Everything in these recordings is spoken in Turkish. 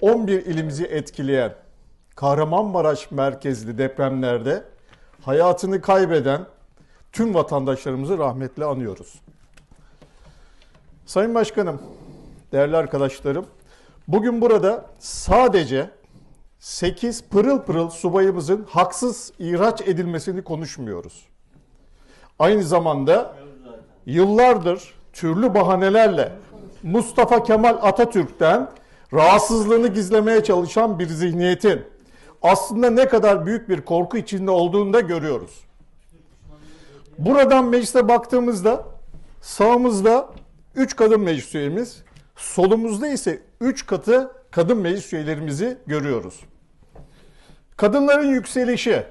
11 ilimizi etkileyen Kahramanmaraş merkezli depremlerde hayatını kaybeden tüm vatandaşlarımızı rahmetle anıyoruz. Sayın Başkanım, değerli arkadaşlarım, bugün burada sadece 8 pırıl pırıl subayımızın haksız ihraç edilmesini konuşmuyoruz. Aynı zamanda yıllardır türlü bahanelerle Mustafa Kemal Atatürk'ten rahatsızlığını gizlemeye çalışan bir zihniyetin aslında ne kadar büyük bir korku içinde olduğunu da görüyoruz. Buradan meclise baktığımızda sağımızda 3 kadın meclis üyemiz, solumuzda ise 3 katı kadın meclis üyelerimizi görüyoruz. Kadınların yükselişi,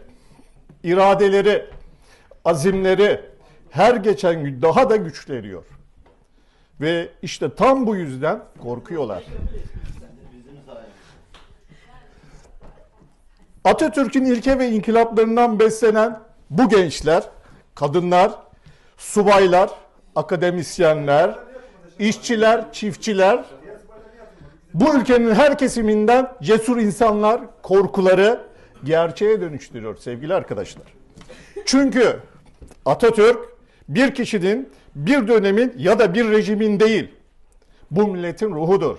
iradeleri, azimleri her geçen gün daha da güçleniyor. Ve işte tam bu yüzden korkuyorlar. Atatürk'ün ilke ve inkılaplarından beslenen bu gençler, kadınlar, subaylar, akademisyenler, işçiler, çiftçiler, bu ülkenin her kesiminden cesur insanlar korkuları gerçeğe dönüştürüyor sevgili arkadaşlar. Çünkü Atatürk bir kişinin, bir dönemin ya da bir rejimin değil, bu milletin ruhudur.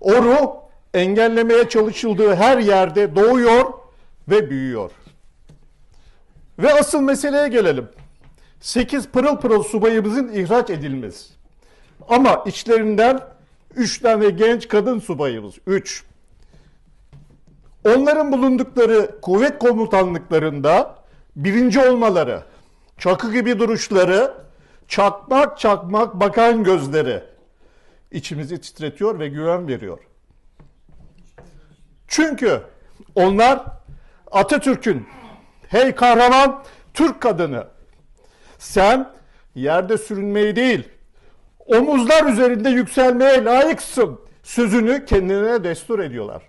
O ruh engellemeye çalışıldığı her yerde doğuyor ve büyüyor. Ve asıl meseleye gelelim. 8 pırıl pırıl subayımızın ihraç edilmesi. Ama içlerinden 3 tane genç kadın subayımız. 3. Onların bulundukları kuvvet komutanlıklarında birinci olmaları, çakı gibi duruşları, çakmak çakmak bakan gözleri içimizi titretiyor ve güven veriyor. Çünkü onlar Atatürk'ün hey kahraman Türk kadını sen yerde sürünmeyi değil omuzlar üzerinde yükselmeye layıksın sözünü kendine destur ediyorlar.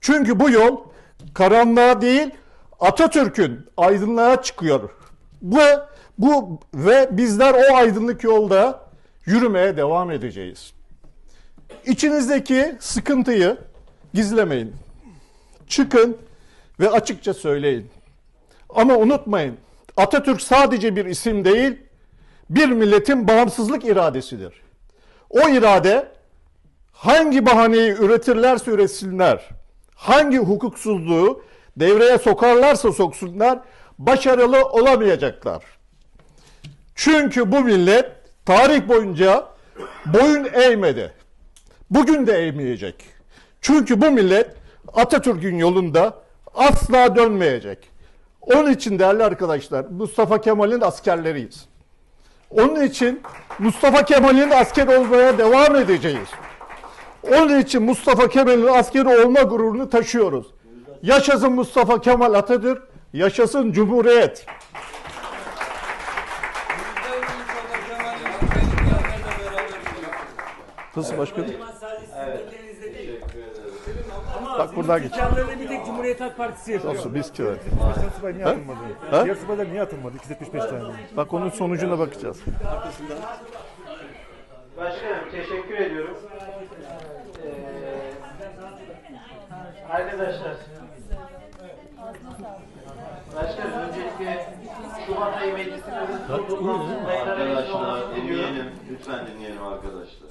Çünkü bu yol karanlığa değil Atatürk'ün aydınlığa çıkıyor. Bu, bu ve bizler o aydınlık yolda yürümeye devam edeceğiz. İçinizdeki sıkıntıyı gizlemeyin. Çıkın ve açıkça söyleyin. Ama unutmayın Atatürk sadece bir isim değil, bir milletin bağımsızlık iradesidir. O irade hangi bahaneyi üretirlerse üretsinler, hangi hukuksuzluğu devreye sokarlarsa soksunlar, başarılı olamayacaklar. Çünkü bu millet tarih boyunca boyun eğmedi. Bugün de eğmeyecek. Çünkü bu millet Atatürk'ün yolunda asla dönmeyecek. Onun için değerli arkadaşlar Mustafa Kemal'in askerleriyiz. Onun için Mustafa Kemal'in asker olmaya devam edeceğiz. Onun için Mustafa Kemal'in askeri olma gururunu taşıyoruz. Yaşasın Mustafa Kemal Atatürk, yaşasın Cumhuriyet. Nasıl başkanım? Bak buradan geç. İmkanlarını bir tek Cumhuriyet Halk Partisi yapıyor. Olsun biz kere. Subay niye atılmadı? Ha? Diğer subaylar niye atılmadı? 275 tane. Bak onun sonucuna bakacağız. Başkanım teşekkür ediyorum. Ee, arkadaşlar. Başkanım öncelikle Şubat ayı meclisi kurulu toplantısında Arkadaşlar dinleyelim. Lütfen dinleyelim arkadaşlar.